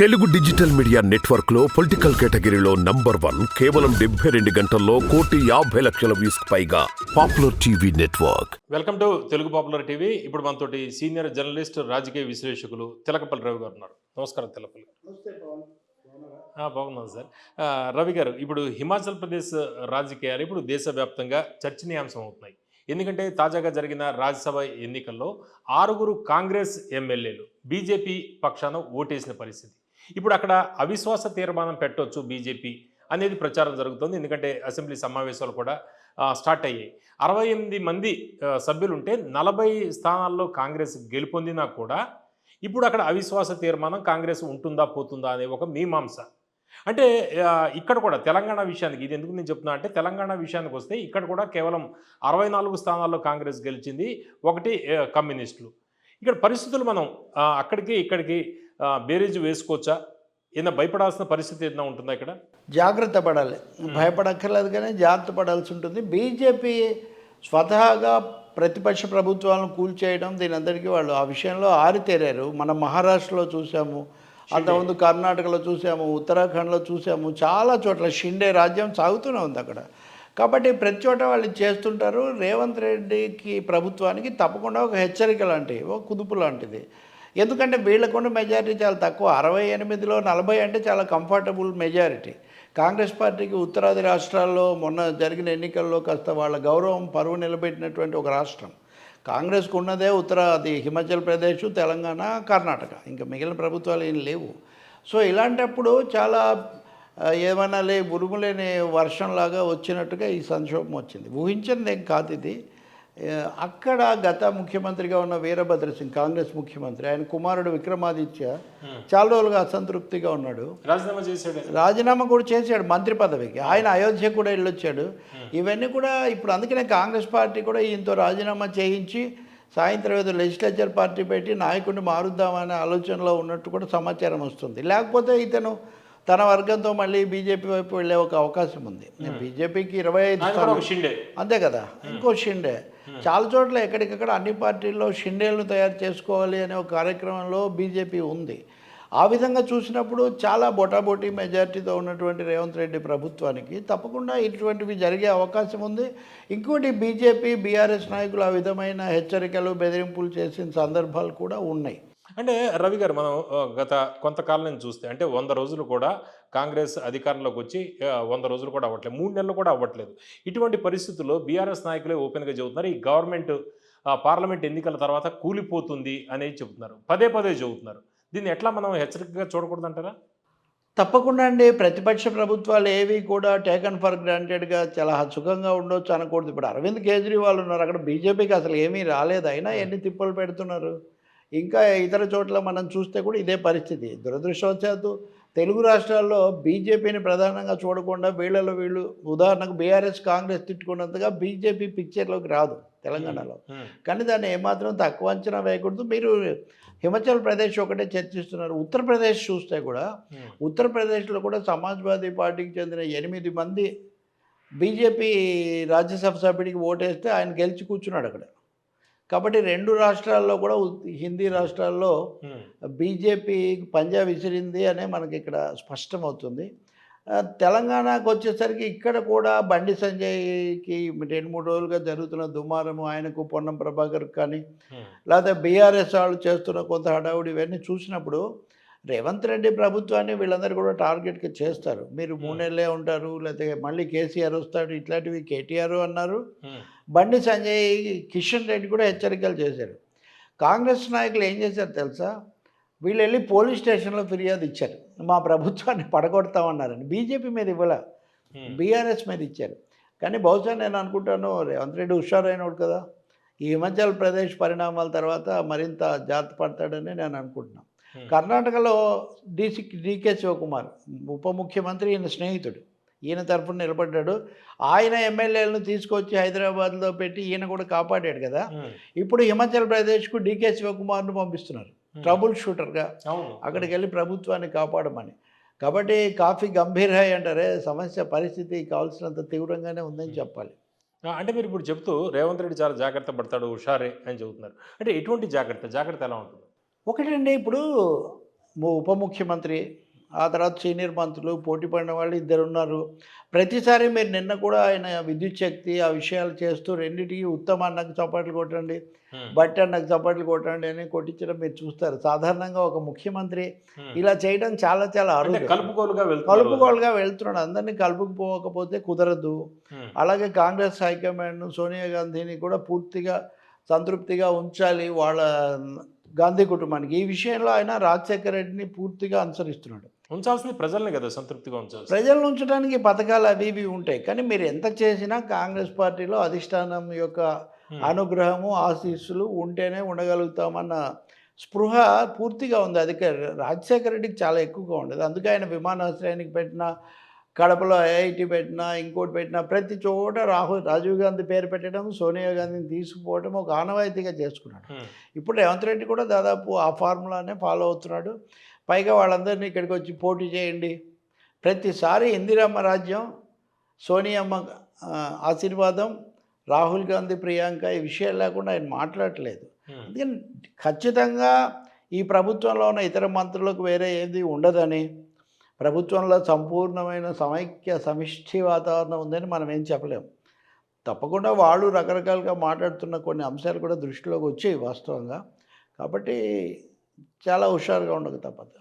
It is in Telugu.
తెలుగు డిజిటల్ మీడియా నెట్వర్క్లో పొలిటికల్ కేటగిరీలో నంబర్ వన్ కేవలం డెబ్బై రెండు గంటల్లో కోటి యాభై లక్షల వ్యూస్ పైగా popular TV network. Welcome to Telugu popular TV. ఇప్పుడు మనతోటి సీనియర్ జర్నలిస్ట్ రాజకీయ విశ్లేషకులు తిలకపల్లి రవి గారు ఉన్నారు. నమస్కారం తిలకపల్లి బాగున్నాను సార్. రవి గారు ఇప్పుడు హిమాచల్ ప్రదేశ్ రాజకీయాలు ఇప్పుడు దేశవ్యాప్తంగా చర్చనీయాంశం అవుతున్నాయి. ఎందుకంటే తాజాగా జరిగిన రాజ్యసభ ఎన్నికల్లో ఆరుగురు కాంగ్రెస్ ఎమ్మెల్యేలు బీజేపీ పక్షాన ఓటేసిన పరిస్థితి. ఇప్పుడు అక్కడ అవిశ్వాస తీర్మానం పెట్టొచ్చు బీజేపీ అనేది ప్రచారం జరుగుతుంది. ఎందుకంటే అసెంబ్లీ సమావేశాలు కూడా స్టార్ట్ అయ్యాయి. అరవై ఎనిమిది మంది సభ్యులుంటే నలభై స్థానాల్లో కాంగ్రెస్ గెలుపొందినా కూడా ఇప్పుడు అక్కడ అవిశ్వాస తీర్మానం కాంగ్రెస్ ఉంటుందా పోతుందా అనే ఒక మీమాంస. అంటే ఇక్కడ కూడా తెలంగాణ విషయానికి ఇది ఎందుకు నేను చెప్తున్నా అంటే తెలంగాణ విషయానికి వస్తే ఇక్కడ కూడా కేవలం అరవై నాలుగు స్థానాల్లో కాంగ్రెస్ గెలిచింది ఒకటి కమ్యూనిస్టులు. ఇక్కడ పరిస్థితులు మనం అక్కడికి ఇక్కడికి బేరీజు వేసుకోవచ్చా? ఏదైనా భయపడాల్సిన పరిస్థితి ఏదైనా ఉంటుందా ఇక్కడ? జాగ్రత్త పడాలి. భయపడక్కర్లేదు కానీ జాగ్రత్త పడాల్సి ఉంటుంది. బీజేపీ స్వతహాగా ప్రతిపక్ష ప్రభుత్వాలను కూల్చేయడం దీని అందరికీ వాళ్ళు ఆ విషయంలో ఆరితేరారు. మనం మహారాష్ట్రలో చూసాము అంతకుముందు కర్ణాటకలో చూసాము ఉత్తరాఖండ్లో చూసాము చాలా చోట్ల షిండే రాజ్యం సాగుతూనే ఉంది అక్కడ. కాబట్టి ప్రతి చోట వాళ్ళు చేస్తుంటారు. రేవంత్ రెడ్డికి ప్రభుత్వానికి తప్పకుండా ఒక హెచ్చరిక లాంటివి ఒక కుదుపు లాంటిది. ఎందుకంటే వీళ్ళకున్న మెజారిటీ చాలా తక్కువ. అరవై ఎనిమిదిలో నలభై అంటే చాలా కంఫర్టబుల్ మెజారిటీ కాంగ్రెస్ పార్టీకి ఉత్తరాది రాష్ట్రాల్లో మొన్న జరిగిన ఎన్నికల్లో కాస్త వాళ్ళ గౌరవం పరువు నిలబెట్టినటువంటి ఒక రాష్ట్రం. కాంగ్రెస్కు ఉన్నదే ఉత్తరాది హిమాచల్ ప్రదేశ్ తెలంగాణ కర్ణాటక. ఇంకా మిగిలిన ప్రభుత్వాలు ఏం లేవు. సో ఇలాంటప్పుడు చాలా ఏమైనా ఏమన్నా లే ఉరుములేని వర్షంలాగా వచ్చినట్టుగా ఈ సంక్షోభం వచ్చింది. ఊహించింది ఏం కాదు ఇది. అక్కడ గత ముఖ్యమంత్రిగా ఉన్న వీరభద్ర సింగ్ కాంగ్రెస్ ముఖ్యమంత్రి ఆయన కుమారుడు విక్రమాదిత్య చాలా రోజులుగా అసంతృప్తిగా ఉన్నాడు. రాజీనామా చేశాడు. రాజీనామా కూడా చేశాడు మంత్రి పదవికి. ఆయన అయోధ్య కూడా వెళ్ళొచ్చాడు. ఇవన్నీ కూడా ఇప్పుడు అందుకనే కాంగ్రెస్ పార్టీ కూడా ఈయనతో రాజీనామా చేయించి సాయంత్రం ఏదో లెజిస్లేచర్ పార్టీ పెట్టి నాయకుడిని మారుద్దామనే ఆలోచనలో ఉన్నట్టు కూడా సమాచారం వస్తుంది. లేకపోతే ఇతను తన వర్గంతో మళ్ళీ బీజేపీ వైపు వెళ్ళే ఒక అవకాశం ఉంది. బీజేపీకి ఇరవై ఐదు షిండే. అంతే కదా? ఇంకో షిండే. చాలా చోట్ల ఎక్కడికక్కడ అన్ని పార్టీల్లో షిండేలను తయారు చేసుకోవాలి అనే ఒక కార్యక్రమంలో బీజేపీ ఉంది. ఆ విధంగా చూసినప్పుడు చాలా బొటాబొటీ మెజారిటీతో ఉన్నటువంటి రేవంత్ రెడ్డి ప్రభుత్వానికి తప్పకుండా ఇటువంటివి జరిగే అవకాశం ఉంది. ఇంకోటి బీజేపీ బీఆర్ఎస్ నాయకులు ఆ విధమైన హెచ్చరికలు బెదిరింపులు చేసిన సందర్భాలు కూడా ఉన్నాయి. అంటే రవి గారు మనం గత కొంతకాలం నుంచి చూస్తే అంటే వంద రోజులు కూడా కాంగ్రెస్ అధికారంలోకి వచ్చి వంద రోజులు కూడా అవ్వట్లేదు. మూడు నెలలు కూడా అవ్వట్లేదు. ఇటువంటి పరిస్థితుల్లో బీఆర్ఎస్ నాయకులే ఓపెన్గా చెబుతున్నారు ఈ గవర్నమెంట్ పార్లమెంట్ ఎన్నికల తర్వాత కూలిపోతుంది అనేది చెబుతున్నారు. పదే పదే చెబుతున్నారు. దీన్ని ఎట్లా మనం హెచ్చరికగా చూడకూడదంటారా? తప్పకుండా అండి. ప్రతిపక్ష ప్రభుత్వాలు ఏవి కూడా టేకన్ ఫర్ గ్రాంటెడ్గా చాలా సుఖంగా ఉండొచ్చు అనకూడదు. ఇప్పుడు అరవింద్ కేజ్రీవాల్ ఉన్నారు. అక్కడ బీజేపీకి అసలు ఏమీ రాలేదు. అయినా ఎన్ని తిప్పలు పెడుతున్నారు? ఇంకా ఇతర చోట్ల మనం చూస్తే కూడా ఇదే పరిస్థితి. దురదృష్టవశాత్తు తెలుగు రాష్ట్రాల్లో బీజేపీని ప్రధానంగా చూడకుండా వీళ్ళలో వీళ్ళు ఉదాహరణకు బీఆర్ఎస్ కాంగ్రెస్ తిట్టుకున్నంతగా బీజేపీ పిక్చర్లోకి రాదు తెలంగాణలో. కానీ దాన్ని ఏమాత్రం తక్కువ అంచనా వేయకూడదు. మీరు హిమాచల్ ప్రదేశ్ ఒకటే చర్చిస్తున్నారు. ఉత్తరప్రదేశ్ చూస్తే కూడా ఉత్తరప్రదేశ్లో కూడా సమాజ్వాదీ పార్టీకి చెందిన ఎనిమిది మంది బీజేపీ రాజ్యసభ సభ్యుడికి ఓటేస్తే ఆయన గెలిచి కూర్చున్నాడు అక్కడ. కాబట్టి రెండు రాష్ట్రాల్లో కూడా హిందీ రాష్ట్రాల్లో ఉమ్, బీజేపీ పంజాబ్ విసిరింది అనే మనకి ఇక్కడ స్పష్టమవుతుంది. తెలంగాణకు వచ్చేసరికి ఇక్కడ కూడా బండి సంజయ్కి రెండు మూడు రోజులుగా జరుగుతున్న దుమారము ఆయనకు పొన్నం ప్రభాకర్ కానీ ఉమ్, లేకపోతే బీఆర్ఎస్ వాళ్ళు చేస్తున్న కొంత హడావుడి ఇవన్నీ చూసినప్పుడు రేవంత్ రెడ్డి ప్రభుత్వాన్ని వీళ్ళందరూ కూడా టార్గెట్గా చేస్తారు. మీరు మూడేళ్ళే ఉంటారు లేకపోతే మళ్ళీ కేసీఆర్ వస్తాడు ఇట్లాంటివి కేటీఆర్ అన్నారు. బండి సంజయ్ కిషన్ రెడ్డి కూడా హెచ్చరికలు చేశారు. కాంగ్రెస్ నాయకులు ఏం చేశారు తెలుసా? వీళ్ళు వెళ్ళి పోలీస్ స్టేషన్లో ఫిర్యాదు ఇచ్చారు. మా ప్రభుత్వాన్ని పడగొడతామన్నారని. బీజేపీ మీద ఇవ్వలే. బీఆర్ఎస్ మీద ఇచ్చారు. కానీ బహుశా నేను అనుకుంటాను రేవంత్ రెడ్డి హుషారైనడు కదా. ఈ హిమాచల్ ప్రదేశ్ పరిణామాల తర్వాత మరింత జాగ్రత్త పడతాడని నేను అనుకుంటున్నాను. కర్ణాటకలో డీసీ డీకే శివకుమార్ ఉప ముఖ్యమంత్రి ఈయన స్నేహితుడు. ఈయన తరఫున నిలబడ్డాడు. ఆయన ఎమ్మెల్యేలను తీసుకొచ్చి హైదరాబాద్లో పెట్టి ఈయన కూడా కాపాడాడు కదా. ఉమ్, ఇప్పుడు హిమాచల్ ప్రదేశ్కు డీకే శివకుమార్ను పంపిస్తున్నారు. ఉమ్. ట్రబుల్ షూటర్గా. అవును. అక్కడికి వెళ్ళి ప్రభుత్వాన్ని కాపాడమని. కాబట్టి కాఫీ గంభీర్ హై అంటారే సమస్య పరిస్థితి కావాల్సినంత తీవ్రంగానే ఉందని చెప్పాలి. అంటే మీరు ఇప్పుడు చెప్తూ రేవంత్ రెడ్డి చాలా జాగ్రత్త పడతాడు హుషారే అని చెబుతున్నారు. అంటే ఎటువంటి జాగ్రత్త? జాగ్రత్త ఎలా ఉంటుంది? ఒకటండి ఇప్పుడు ఉప ముఖ్యమంత్రి ఆ తర్వాత సీనియర్ మంత్రులు పోటీ పడిన వాళ్ళు ఇద్దరు ఉన్నారు ప్రతిసారి మీరు నిన్న కూడా ఆయన విద్యుత్ శక్తి ఆ విషయాలు చేస్తూ రెండింటికి ఉత్తమ అన్నకు చప్పట్లు కొట్టండి బట్టి అన్నకు చప్పట్లు కొట్టండి అని కొట్టించడం మీరు చూస్తారు. సాధారణంగా ఒక ముఖ్యమంత్రి. ఇలా చేయడం చాలా చాలా అరుదు. కలుపుకోలుగా కలుపుకోలుగా వెళ్తున్నాడు. అందరినీ కలుపుకుపోకపోతే కుదరదు. అలాగే కాంగ్రెస్ హైకమాండ్ సోనియా గాంధీని కూడా పూర్తిగా సంతృప్తిగా ఉంచాలి వాళ్ళ గాంధీ కుటుంబానికి. ఈ విషయంలో ఆయన రాజశేఖర రెడ్డిని పూర్తిగా అనుసరిస్తున్నాడు. ఉంచాల్సింది ప్రజల్ని కదా సంతృప్తిగా ఉంచాల్సింది. ప్రజలను ఉంచడానికి పథకాలు అవి ఇవి ఉంటాయి. కానీ మీరు ఎంత చేసినా కాంగ్రెస్ పార్టీలో అధిష్టానం యొక్క అనుగ్రహము ఆశీస్సులు ఉంటేనే ఉండగలుగుతామన్న స్పృహ పూర్తిగా ఉంది. అది రాజశేఖర రెడ్డికి చాలా ఎక్కువగా ఉండేది. అందుకే ఆయన విమానాశ్రయానికి పెట్టిన కడపలో ఐఐటి పెట్టినా ఇంకోటి పెట్టినా ప్రతి చోట రాహుల్ రాజీవ్ గాంధీ పేరు పెట్టడం సోనియా గాంధీని తీసుకుపోవడం ఒక ఆనవాయితీగా చేసుకున్నాడు. ఇప్పుడు రేవంత్ రెడ్డి కూడా దాదాపు ఆ ఫార్ములానే ఫాలో అవుతున్నాడు. పైగా వాళ్ళందరినీ ఇక్కడికి వచ్చి పోటీ చేయండి. ప్రతిసారి ఇందిరమ్మ రాజ్యం సోనియమ్మ ఆశీర్వాదం రాహుల్ గాంధీ ప్రియాంక ఈ విషయాలు లేకుండా ఆయన మాట్లాడట్లేదు. అందుకని ఖచ్చితంగా ఈ ప్రభుత్వంలో ఉన్న ఇతర మంత్రులకు వేరే ఏది ఉండదని ప్రభుత్వంలో సంపూర్ణమైన సమైక్య సమిష్టి వాతావరణం ఉందని మనం ఏం చెప్పలేము తప్పకుండా వాళ్ళు రకరకాలుగా మాట్లాడుతున్న కొన్ని అంశాలు కూడా దృష్టిలోకి వచ్చాయి వాస్తవంగా. కాబట్టి చాలా హుషారుగా ఉండక తప్పదు.